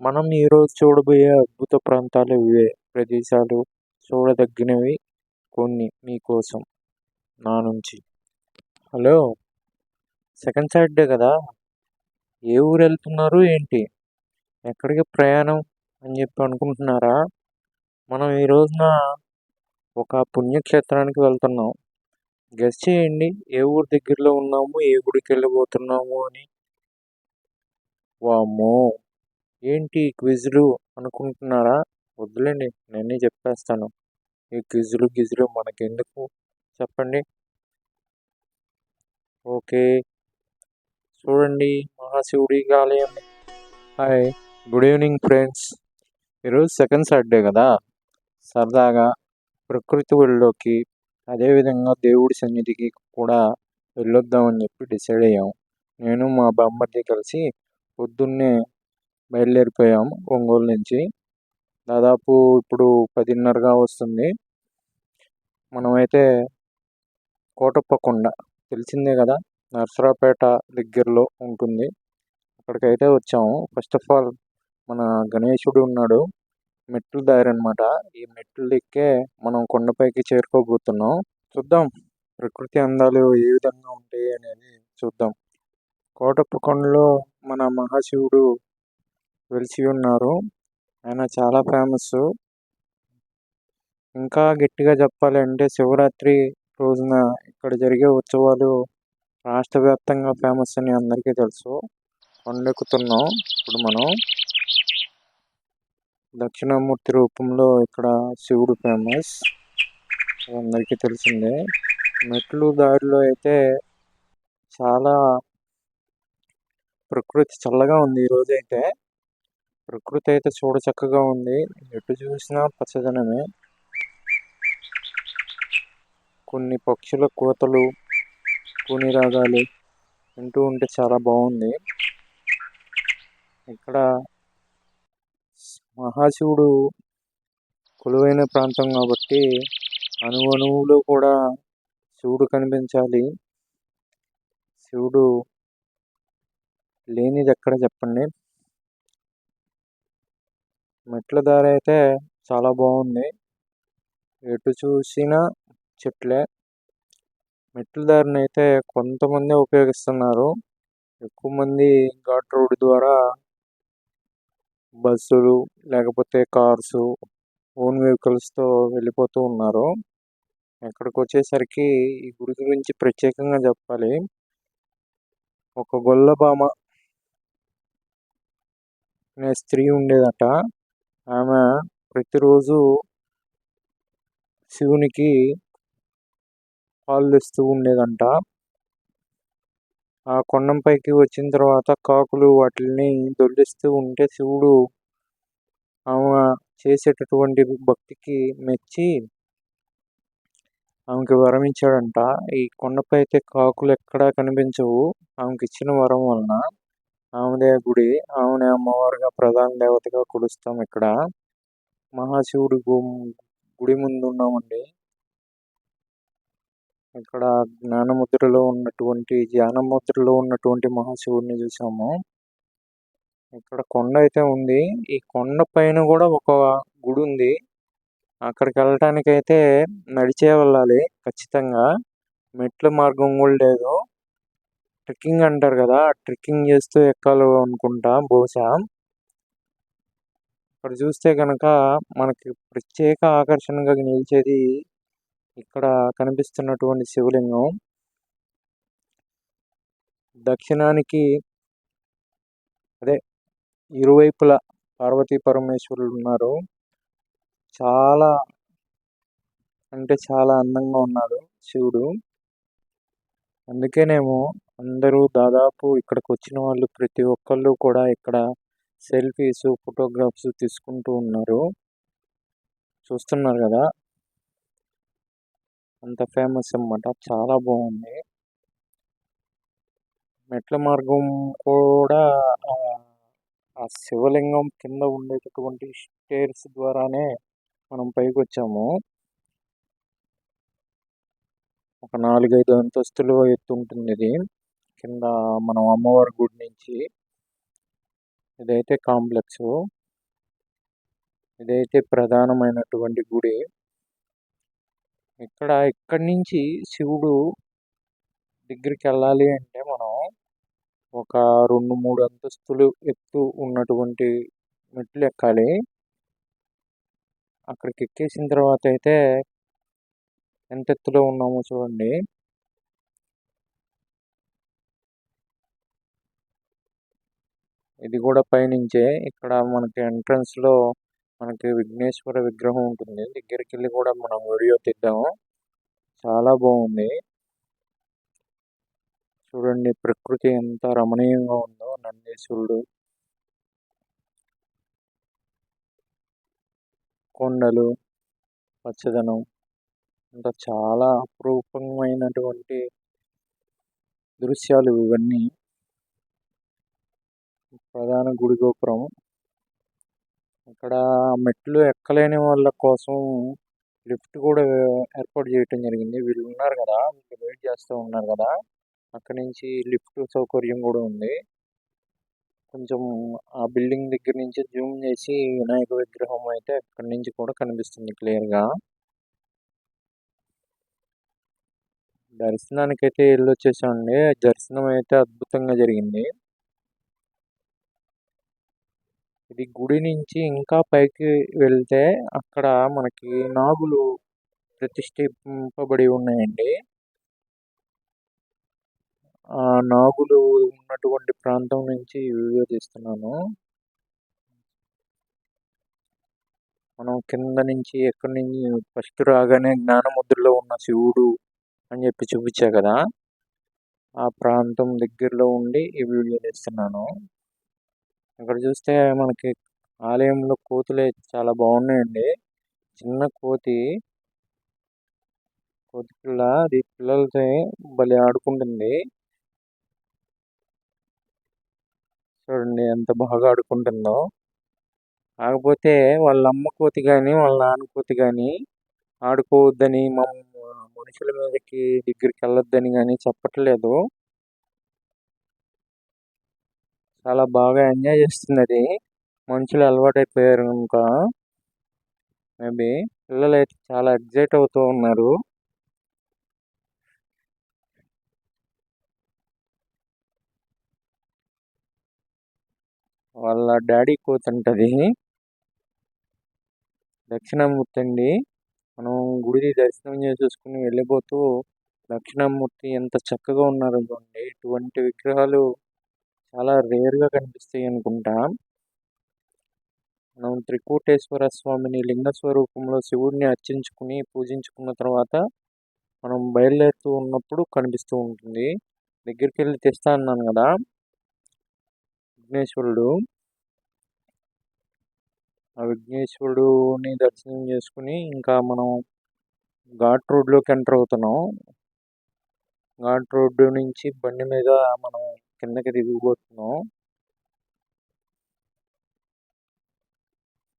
మనం ఈరోజు చూడబోయే అద్భుత ప్రాంతాలు ఇవే. ప్రదేశాలు చూడదగినవి కొన్ని మీకోసం నా నుంచి. హలో? సెకండ్ సాటర్డే కదా? ఏ ఊరు వెళ్తున్నారు ఏంటి? ఎక్కడికి ప్రయాణం అని చెప్పి అనుకుంటున్నారా? మనం ఈ రోజున ఒక పుణ్యక్షేత్రానికి వెళ్తున్నాం. గెస్ చేయండి. ఏ ఊరు దగ్గరలో ఉన్నాము? ఏ గుడికి వెళ్ళబోతున్నాము అని. వామ్మో! ఏంటి క్విజ్లు అనుకుంటున్నారా? వద్దులేండి నేనే చెప్పేస్తాను. ఈ క్విజ్లు గిజ్లు మనకెందుకు? చెప్పండి. ఓకే. చూడండి మహాశివుడి ఆలయం. Hi good evening friends. ఈరోజు సెకండ్ సాటర్డే కదా? సరదాగా ప్రకృతి ఒళ్ళోకి అదేవిధంగా దేవుడి సన్నిధికి కూడా వెళ్ళొద్దామని చెప్పి డిసైడ్ అయ్యాం. నేను మా బామ్మర్ది కలిసి పొద్దున్నే బయలుదేరిపోయాం ఒంగోలు నుంచి. దాదాపు ఇప్పుడు పదిన్నరగా వస్తుంది. మనమైతే కోటప్పకొండ తెలిసిందే కదా? నర్సరాపేట దగ్గరలో ఉంటుంది. అక్కడికైతే వచ్చాము. ఫస్ట్ ఆఫ్ ఆల్ మన గణేశుడు ఉన్నాడు. మెట్లు దారి అనమాట ఈ మెట్లు ఎక్కే మనం కొండపైకి చేరుకోబోతున్నాం. చూద్దాం ప్రకృతి అందాలు ఏ విధంగా ఉంటాయి అనేది చూద్దాం. కోటప్పకొండలో మన మహాశివుడు వెలిసి ఉన్నారు. ఆయన చాలా ఫేమస్ ఇంకా గట్టిగా చెప్పాలి అంటే శివరాత్రి రోజున ఇక్కడ జరిగే ఉత్సవాలు రాష్ట్ర వ్యాప్తంగా ఫేమస్ అని అందరికీ తెలుసు. కొండెక్కుతున్నాం ఇప్పుడు మనం. దక్షిణామూర్తి రూపంలో ఇక్కడ శివుడు ఫేమస్. అందరికీ తెలిసిందే. మెట్లు దారిలో అయితే చాలా ప్రకృతి చల్లగా ఉంది ఈరోజైతే ప్రకృతి అయితే చూడ చక్కగా ఉంది. ఎటు చూసినా పచ్చదనమే. కొన్ని పక్షుల కోతలు కొన్ని రాగాలు వింటూ ఉంటే చాలా బాగుంది. ఇక్కడ మహాశివుడు కొలువైన ప్రాంతం కాబట్టి అణువణువులో కూడా శివుడు కనిపించాలి. శివుడు లేనిది ఎక్కడ చెప్పండి. మెట్ల దారి అయితే చాలా బాగుంది. ఎటు చూసినా చెట్లే. మెట్ల దారిని అయితే కొంతమంది ఉపయోగిస్తున్నారు. ఎక్కువ మంది ఘాట్ రోడ్ ద్వారా బస్సులు లేకపోతే కార్స్ ఓన్ వెహికల్స్తో వెళ్ళిపోతూ ఉన్నారు. ఇక్కడికి వచ్చేసరికి ఈ గుడి గురించి ప్రత్యేకంగా చెప్పాలి. ఒక గొల్లబామ అనే స్త్రీ ఉండేదట. ఆమె ప్రతిరోజు శివునికి పాలు తెస్తూ ఉండేదంట. ఆ కొండంపైకి వచ్చిన తర్వాత కాకులు వాటిని దొల్లిస్తూ ఉంటే శివుడు ఆమె చేసేటటువంటి భక్తికి మెచ్చి ఆమెకి వరం ఇచ్చాడంట ఈ కొండపై అయితే కాకులు ఎక్కడా కనిపించవు. ఆమెకి ఇచ్చిన వరం వలన ఆమెదే గుడి ఆమెనే అమ్మవారుగా ప్రధాన దేవతగా కొలుస్తాం ఇక్కడ. మహాశివుడి గుడి ముందు ఉన్నామండి ఇక్కడ జ్ఞానముద్రలో ఉన్నటువంటి ధ్యానముద్రలో ఉన్నటువంటి మహాశివుడిని చూసాము. ఇక్కడ కొండ అయితే ఉంది. ఈ కొండ పైన కూడా ఒక గుడి ఉంది. అక్కడికి వెళ్ళటానికి అయితే నడిచే వెళ్ళాలి ఖచ్చితంగా. మెట్ల మార్గం కూడా లేదు. ట్రెక్కింగ్ అంటారు కదా ట్రెక్కింగ్ చేస్తూ ఎక్కాలి అనుకుంటా బహుశా. ఇక్కడ చూస్తే కనుక మనకి ప్రత్యేక ఆకర్షణగా నిలిచేది ఇక్కడ కనిపిస్తున్నటువంటి శివలింగం. దక్షిణానికి అదే ఇరువైపుల పార్వతీ పరమేశ్వరులు ఉన్నారు. చాలా అంటే చాలా అందంగా ఉన్నాడు శివుడు. అందుకేనేమో అందరూ దాదాపు ఇక్కడికి వచ్చిన వాళ్ళు ప్రతి ఒక్కళ్ళు కూడా ఇక్కడ సెల్ఫీస్ ఫోటోగ్రాఫ్స్ తీసుకుంటూ ఉన్నారు. చూస్తున్నారు కదా? అంత ఫేమస్ అన్నమాట. చాలా బాగుంది. మెట్ల మార్గం కూడా ఆ శివలింగం కింద ఉండేటటువంటి స్టేర్స్ ద్వారానే మనం పైకి వచ్చాము ఒక నాలుగైదు అంతస్తులు ఎత్తు ఉంటుంది ఇది కింద మనం అమ్మవారి గుడి నుంచి ఇదైతే కాంప్లెక్స్. ఇదైతే ప్రధానమైనటువంటి గుడి. ఇక్కడ ఇక్కడి నుంచి శివుడు దగ్గరికి వెళ్ళాలి అంటే మనం ఒక రెండు మూడు అంతస్తులు ఎత్తు ఉన్నటువంటి మెట్లు ఎక్కాలి. అక్కడికి ఎక్కేసిన తర్వాత అయితే ఎంత ఎత్తులో ఉన్నామో చూడండి. ఇది కూడా పైనుంచే ఇక్కడ మనకి ఎంట్రన్స్లో మనకి విఘ్నేశ్వర విగ్రహం ఉంటుంది. దగ్గరికి వెళ్ళి కూడా మనం వీడియో తీద్దాము. చాలా బాగుంది. చూడండి ప్రకృతి ఎంత రమణీయంగా ఉందో నందీశ్వరుడు. కొండలు పచ్చదనం ఇంకా చాలా అపురూపమైనటువంటి దృశ్యాలు ఇవన్నీ. ప్రధాన గుడి గోపురం. ఇక్కడ మెట్లు ఎక్కలేని వాళ్ళ కోసం లిఫ్ట్ కూడా ఏర్పాటు చేయటం జరిగింది. వీళ్ళు ఉన్నారు కదా వీళ్ళు వెయిట్ చేస్తూ ఉన్నారు కదా. అక్కడి నుంచి లిఫ్ట్ సౌకర్యం కూడా ఉంది. కొంచెం ఆ బిల్డింగ్ దగ్గర నుంచి జూమ్ చేసి వినాయక విగ్రహం అయితే అక్కడి నుంచి కూడా కనిపిస్తుంది క్లియర్గా. దర్శనానికి అయితే వెళ్ళొచ్చేసామండి. దర్శనం అయితే అద్భుతంగా జరిగింది. ఇది గుడి నుంచి ఇంకా పైకి వెళ్తే అక్కడ మనకి నాగులు ప్రతిష్ఠింపబడి ఉన్నాయండి. ఆ నాగులు ఉన్నటువంటి ప్రాంతం నుంచి వీడియో తీస్తున్నాను. మనం కింద నుంచి ఎక్కడి నుంచి ఫస్ట్ రాగానే జ్ఞానముద్రలో ఉన్న శివుడు అని చెప్పి చూపించా కదా. ఆ ప్రాంతం దగ్గరలో ఉండి ఈ వీడియో తీస్తున్నాను. ఇక్కడ చూస్తే మనకి ఆలయంలో కోతులు చాలా బాగున్నాయండి. చిన్న కోతి కోతి పిల్ల అది పిల్లలతో భలే ఆడుకుంటుంది. చూడండి ఎంత బాగా ఆడుకుంటుందో. కాకపోతే వాళ్ళ అమ్మ కోతి కానీ వాళ్ళ నాన్న కోతి కానీ ఆడుకోవద్దని మనుషుల మీదకి దగ్గరికి వెళ్ళొద్దని కానీ చెప్పట్లేదు. చాలా బాగా ఎంజాయ్ చేస్తుంది అది మనుషులు అయిపోయారు కనుక మేబీ పిల్లలు అయితే చాలా ఎగ్జైట్ అవుతూ ఉన్నారు. వాళ్ళ డాడీ కూతుంటది దక్షిణామూర్తి అండి మనం గుడి దర్శనం చేసేసుకుని వెళ్ళిపోతూ దక్షిణామూర్తి ఎంత చక్కగా ఉన్నారో చూడండి. ఇటువంటి విగ్రహాలు చాలా రేర్గా కనిపిస్తాయి అనుకుంటా. మనం త్రికూటేశ్వర స్వామిని లింగ స్వరూపంలో శివుడిని అర్చించుకుని పూజించుకున్న తర్వాత మనం బయలుదేరుతూ ఉన్నప్పుడు కనిపిస్తూ ఉంటుంది. దగ్గరికి వెళ్ళి తెస్తా అన్నాను కదా! విఘ్నేశ్వరుడు. ఆ విఘ్నేశ్వరుడుని దర్శనం చేసుకుని ఇంకా మనం ఘాట్ రోడ్లోకి ఎంటర్ అవుతున్నాం. ఘాట్ రోడ్డు నుంచి బండి మీద మనం కిందకి దిగిపోతున్నాం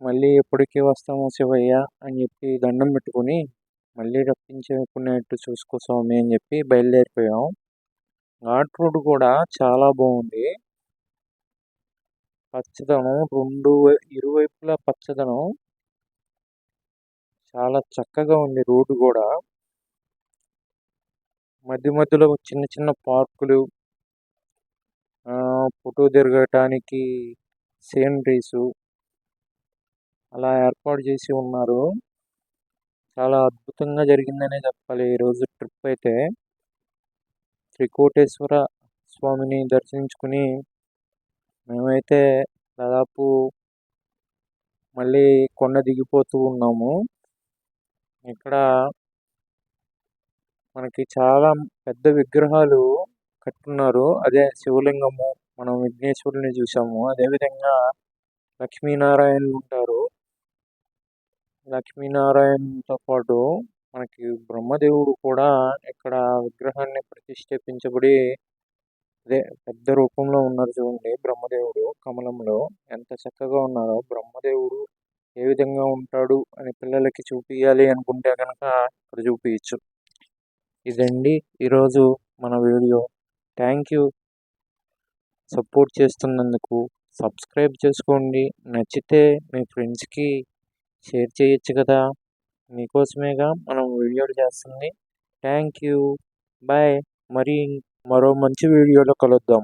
మళ్ళీ ఎప్పటికీ వస్తామో శివయ్య అని చెప్పి దండం పెట్టుకుని మళ్ళీ రప్పించుకునేట్టు చూసుకో స్వామి అని చెప్పి బయలుదేరిపోయాం. ఘాట్ రోడ్ కూడా చాలా బాగుంది. పచ్చదనం రెండు ఇరువైపులా పచ్చదనం. చాలా చక్కగా ఉంది రోడ్డు కూడా. మధ్య మధ్యలో చిన్న చిన్న పార్కులు ఫోటో తిరగటానికి రేసు అలా ఏర్పాటు చేసి ఉన్నారు. చాలా అద్భుతంగా జరిగిందనే చెప్పాలి. ఈరోజు ట్రిప్ అయితే త్రికోటేశ్వర స్వామిని దర్శించుకుని మేమైతే దాదాపు మళ్ళీ కొండ దిగిపోతూ ఉన్నాము. ఇక్కడ మనకి చాలా పెద్ద విగ్రహాలు కట్టున్నారు. అదే శివలింగము మనం విఘ్నేశ్వరుని చూసాము అదేవిధంగా లక్ష్మీనారాయణులు ఉంటారు. లక్ష్మీనారాయణతో పాటు మనకి బ్రహ్మదేవుడు కూడా ఇక్కడ విగ్రహాన్ని ప్రతిష్ఠించబడి అదే పెద్ద రూపంలో ఉన్నారు చూడండి బ్రహ్మదేవుడు కమలంలో. ఎంత చక్కగా ఉన్నారో. బ్రహ్మదేవుడు ఏ విధంగా ఉంటాడు అని పిల్లలకి చూపించాలి అనుకుంటే కనుక ఇక్కడ చూపించచ్చు ఇదండి ఈరోజు మన వీడియో. Thank you. సపోర్ట్ చేస్తున్నందుకు సబ్స్క్రైబ్ చేసుకోండి. నచ్చితే మీ ఫ్రెండ్స్కి షేర్ చేయొచ్చు కదా. మీకోసమేగా మనం వీడియోలు చేస్తుంది. Thank you. బాయ్. మరి మరో మంచి వీడియోలో కలుద్దాం.